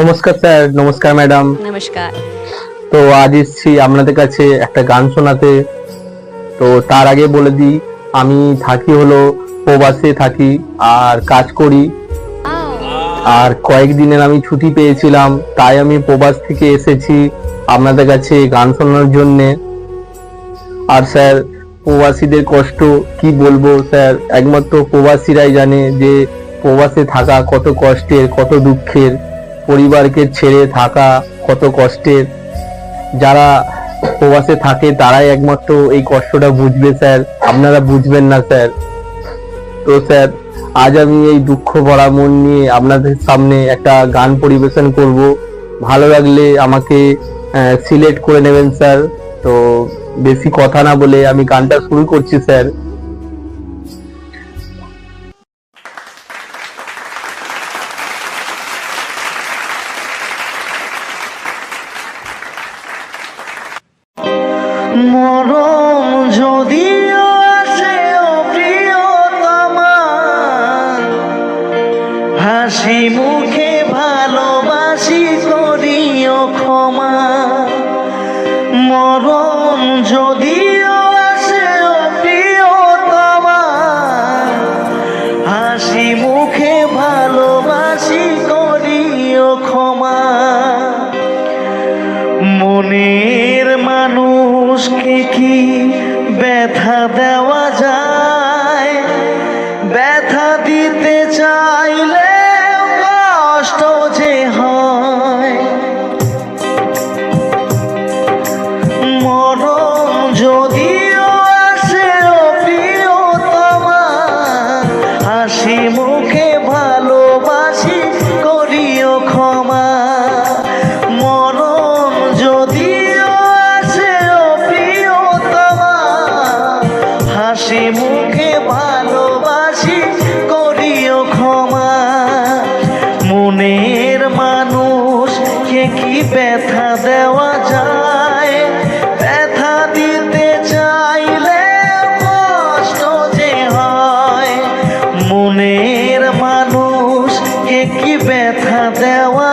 নমস্কার স্যার নমস্কার ম্যাডাম। নমস্কার। তো আজ এসেছি আপনাদের কাছে একটা গান শোনাতে। তো তার আগে বলে দিই আমি থাকি হলো প্রবাসে থাকি আর কাজ করি। আর কয়েকদিনের আমি ছুটি পেয়েছিলাম তাই আমি প্রবাস থেকে এসেছি আপনাদের কাছে গান শোনার জন্যে। আর স্যার প্রবাসীদের কষ্ট কি বলব স্যার? একমাত্র প্রবাসীরাই জানে যে প্রবাসে থাকা কত কষ্টের কত দুঃখের। পরিবারকে ছেড়ে থাকা কত কষ্টের। যারা প্রবাসে থাকে, তারাই একমাত্র এই কষ্টটা বুঝবে, স্যার। আপনারা বুঝবেন না, স্যার। তো, স্যার, আজ আমি এই দুঃখ ভরা মন নিয়ে আপনাদের সামনে একটা গান পরিবেশন করব। ভালো লাগলে আমাকে সিলেক্ট করে নেবেন, স্যার। তো, বেশি কথা না বলে আমি গানটা শুরু করছি, স্যার। মরম যদিও ও প্রিয়তমা হাসি মুখে ভালোবাসি করিও ক্ষমা। মরম যদিও ও প্রিয়তমা হাসি মুখে ভালোবাসি করিও ক্ষমা। মনের ব্যথা দেওয়া যায়। ব্যথা দিতে চাইলে কষ্ট যে হয়। মরম যদিও আসে প্রিয়তমা, হাসি মুখে ভালোবাসি, করিও ক্ষমা। হাসি মুখে ভালোবাসি, করিও ক্ষমা। মনের মানুষ, কে কি ব্যথা দেওয়া যায়? ব্যথা দিতে চাইলে কষ্ট যে হয়। মনের মানুষ, কে কি ব্যথা দেওয়া